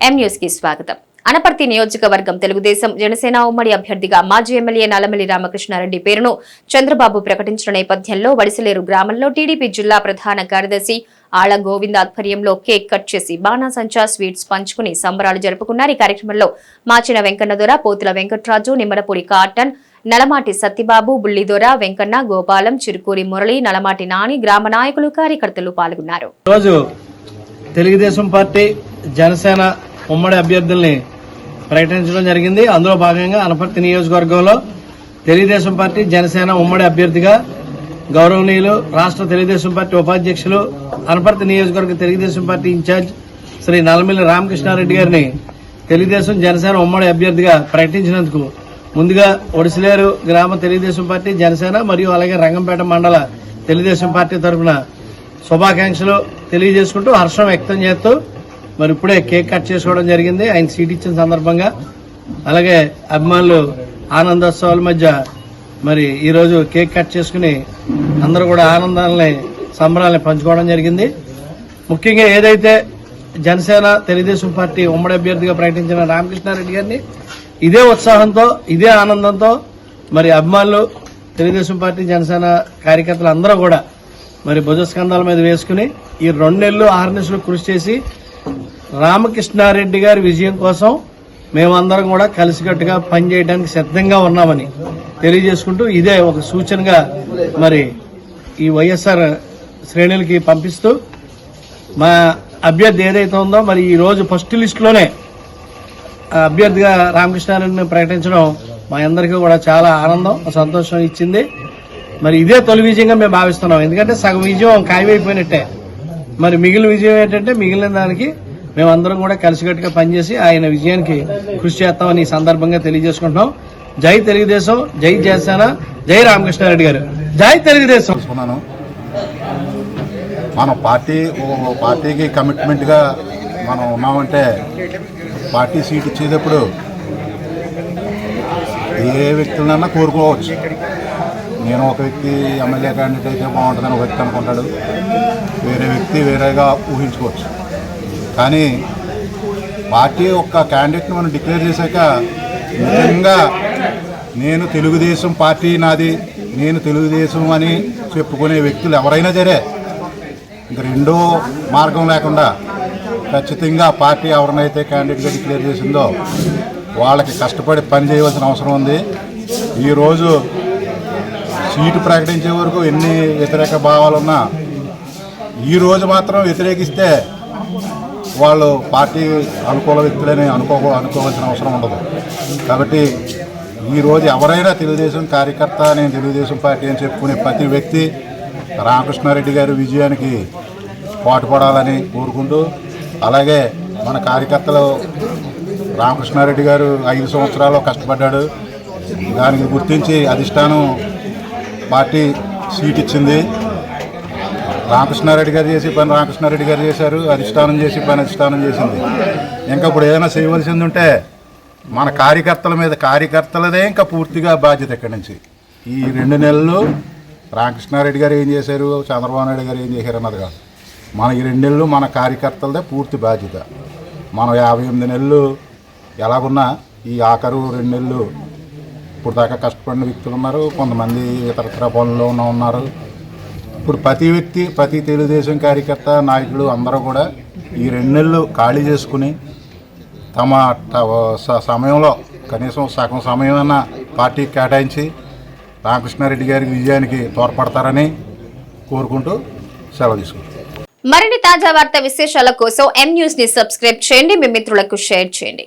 ఎం న్యూస్కి స్వాగతం. అనపర్తి నియోజకవర్గం తెలుగుదేశం జనసేన ఉమ్మడి అభ్యర్థిగా మాజీ ఎమ్మెల్యే నల్లమల్లి రామకృష్ణారెడ్డి పేరును చంద్రబాబు ప్రకటించిన నేపథ్యంలో వడిసలేరు గ్రామంలో టీడీపీ జిల్లా ప్రధాన కార్యదర్శి ఆళ్ళ గోవింద్ ఆధ్వర్యంలో కేక్ కట్ చేసి బాణాసంచా స్వీట్స్ పంచుకుని సంబరాలు జరుపుకున్నారు. ఈ కార్యక్రమంలో మాచిన వెంకన్నదొర పోతుల వెంకట్రాజు నిమ్మలపూడి కాటన్ నలమాటి సత్తిబాబు బుల్లిదొర వెంకన్న గోపాలం చిరుకూరి మురళి నలమాటి నాని గ్రామ నాయకులు కార్యకర్తలు పాల్గొన్నారు. తెలుగుదేశం పార్టీ జనసేన ఉమ్మడి అభ్యర్థుల్ని ప్రకటించడం జరిగింది. అందులో భాగంగా అనపర్తి నియోజకవర్గంలో తెలుగుదేశం పార్టీ జనసేన ఉమ్మడి అభ్యర్థిగా గౌరవనీయులు రాష్ట్ర తెలుగుదేశం పార్టీ ఉపాధ్యక్షులు అనపర్తి నియోజకవర్గ Telugu Desam party in charge Shri Nallamilli Ramakrishna Reddy గారిని తెలుగుదేశం జనసేన ఉమ్మడి అభ్యర్థిగా ప్రకటించినందుకు ముందుగా ఒడిసిలేరు గ్రామ తెలుగుదేశం పార్టీ జనసేన మరియు అలాగే రంగంపేట మండల తెలుగుదేశం పార్టీ తరఫున శుభాకాంక్షలు తెలియజేసుకుంటూ హర్షం వ్యక్తం చేస్తూ మరి ఇప్పుడే కేక్ కట్ చేసుకోవడం జరిగింది. ఆయన సీట్ ఇచ్చిన సందర్భంగా. అలాగే అభిమానులు ఆనందోత్సవాల మధ్య మరి ఈరోజు కేక్ కట్ చేసుకుని అందరూ కూడా ఆనందాలని సంబరాలని పంచుకోవడం జరిగింది. ముఖ్యంగా ఏదైతే జనసేన తెలుగుదేశం పార్టీ ఉమ్మడి అభ్యర్థిగా ప్రకటించిన రామకృష్ణారెడ్డి గారిని ఇదే ఉత్సాహంతో ఇదే ఆనందంతో మరి అభిమానులు తెలుగుదేశం పార్టీ జనసేన కార్యకర్తలు అందరూ కూడా మరి భుజస్కంధాల మీద వేసుకుని ఈ రెండు నెలలు ఆరు నెలలు కృషి చేసి రామకృష్ణారెడ్డి గారి విజయం కోసం మేమందరం కూడా కలిసికట్టుగా పనిచేయడానికి సిద్ధంగా ఉన్నామని తెలియజేసుకుంటూ ఇదే ఒక సూచనగా మరి ఈ వైఎస్ఆర్ శ్రేణులకి పంపిస్తూ మా అభ్యర్థి ఏదైతే ఉందో మరి ఈ రోజు ఫస్ట్ లిస్టులోనే అభ్యర్థిగా రామకృష్ణారెడ్డిని ప్రకటించడం మా అందరికీ కూడా చాలా ఆనందం సంతోషం ఇచ్చింది. మరి ఇదే తొలి విజయంగా మేము భావిస్తున్నాం. ఎందుకంటే సగం విజయం ఖాయమైపోయినట్టే. మరి మిగిలిన విజయం ఏంటంటే మిగిలిన దానికి మేమందరం కూడా కలిసికట్టుగా పనిచేసి ఆయన విజయానికి కృషి చేస్తామని ఈ సందర్భంగా తెలియజేసుకుంటున్నాం. జై తెలుగుదేశం జై జనసేన జై రామకృష్ణారెడ్డి గారు. జై తెలుగుదేశం. మనం మన పార్టీ పార్టీకి కమిట్మెంట్గా మనం ఉన్నామంటే పార్టీ సీట్ ఇచ్చేటప్పుడు ఏ వ్యక్తులన్నా కోరుకోవచ్చు. నేను ఒక వ్యక్తి ఎమ్మెల్యే క్యాండిడేట్ అయితే బాగుంటుందని ఒక వ్యక్తి అనుకుంటాడు. వేరే వ్యక్తి వేరేగా ఊహించుకోవచ్చు. కానీ పార్టీ యొక్క క్యాండిడేట్ని మనం డిక్లేర్ చేశాక నిజంగా నేను తెలుగుదేశం పార్టీ నాది నేను తెలుగుదేశం అని చెప్పుకునే వ్యక్తులు ఎవరైనా సరే ఇంక రెండో మార్గం లేకుండా ఖచ్చితంగా పార్టీ ఎవరినైతే క్యాండిడేట్గా డిక్లేర్ చేసిందో వాళ్ళకి కష్టపడి పని చేయవలసిన అవసరం ఉంది. ఈరోజు సీటు ప్రకటించే వరకు ఎన్ని వ్యతిరేక భావాలున్నా ఈరోజు మాత్రం వ్యతిరేకిస్తే వాళ్ళు పార్టీ అనుకూల వ్యక్తులని అనుకో అనుకోవాల్సిన అవసరం ఉండదు. కాబట్టి ఈరోజు ఎవరైనా తెలుగుదేశం కార్యకర్త నేను తెలుగుదేశం పార్టీ అని చెప్పుకునే ప్రతి వ్యక్తి రామకృష్ణారెడ్డి గారి విజయానికి పాటుపడాలని కోరుకుంటూ అలాగే మన కార్యకర్తలు రామకృష్ణారెడ్డి గారు ఐదు సంవత్సరాలు కష్టపడ్డాడు. దానికి గుర్తించి అధిష్టానం పార్టీ సీట్ ఇచ్చింది. రామకృష్ణారెడ్డి గారు చేసే పని రామకృష్ణారెడ్డి గారు చేశారు అధిష్టానం చేసి పని అధిష్టానం చేసింది. ఇంకా ఇప్పుడు ఏదైనా చేయవలసింది ఉంటే మన కార్యకర్తల మీద కార్యకర్తలదే ఇంకా పూర్తిగా బాధ్యత ఇక్కడి నుంచి. ఈ రెండు నెలలు రామకృష్ణారెడ్డి గారు ఏం చేశారు చంద్రబాబు నాయుడు గారు ఏం చేశారు అన్నది కాదు. మన ఈ రెండు నెలలు మన కార్యకర్తలదే పూర్తి బాధ్యత. మనం యాభై ఎనిమిది నెలలు ఎలాగున్నా ఈ ఆఖరు రెండు నెలలు ఇప్పుడు దాకా కష్టపడిన వ్యక్తులు ఉన్నారు కొంతమంది ఇతరత్ర పనుల్లో ఉన్న ఉన్నారు. ఇప్పుడు ప్రతి వ్యక్తి ప్రతి తెలుగుదేశం కార్యకర్త నాయకులు అందరూ కూడా ఈ రెండు నెలలు ఖాళీ చేసుకుని తమ స- సమయంలో కనీసం సగం సమయమైనా పార్టీకి కేటాయించి రామకృష్ణారెడ్డి గారి విజయానికి తోడ్పడతారని కోరుకుంటూ సెలవు తీసుకుంటాం మరిన్ని తాజా వార్త విశేషాల కోసం ఎం న్యూస్ని సబ్స్క్రైబ్ చేయండి. మీ మిత్రులకు షేర్ చేయండి.